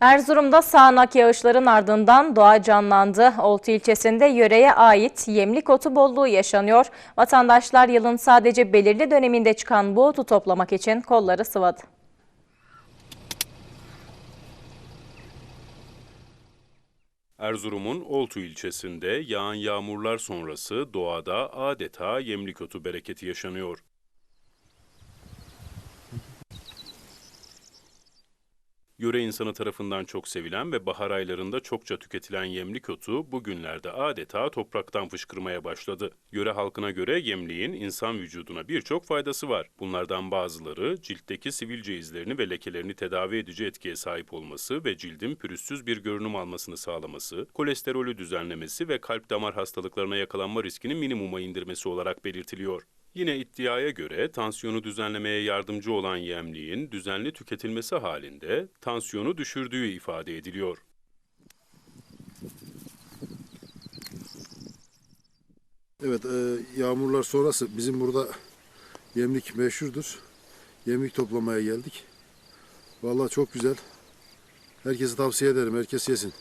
Erzurum'da sağanak yağışların ardından doğa canlandı. Oltu ilçesinde yöreye ait yemlik otu bolluğu yaşanıyor. Vatandaşlar yılın sadece belirli döneminde çıkan bu otu toplamak için kolları sıvadı. Erzurum'un Oltu ilçesinde yağan yağmurlar sonrası doğada adeta yemlik otu bereketi yaşanıyor. Yöre insanı tarafından çok sevilen ve bahar aylarında çokça tüketilen yemlik otu bugünlerde adeta topraktan fışkırmaya başladı. Yöre halkına göre yemliğin insan vücuduna birçok faydası var. Bunlardan bazıları ciltteki sivilce izlerini ve lekelerini tedavi edici etkiye sahip olması ve cildin pürüzsüz bir görünüm almasını sağlaması, kolesterolü düzenlemesi ve kalp damar hastalıklarına yakalanma riskini minimuma indirmesi olarak belirtiliyor. Yine iddiaya göre tansiyonu düzenlemeye yardımcı olan yemliğin düzenli tüketilmesi halinde tansiyonu düşürdüğü ifade ediliyor. Evet, e, yağmurlar sonrası bizim burada yemlik meşhurdur. Yemlik toplamaya geldik. Vallahi çok güzel. Herkese tavsiye ederim. Herkes yesin.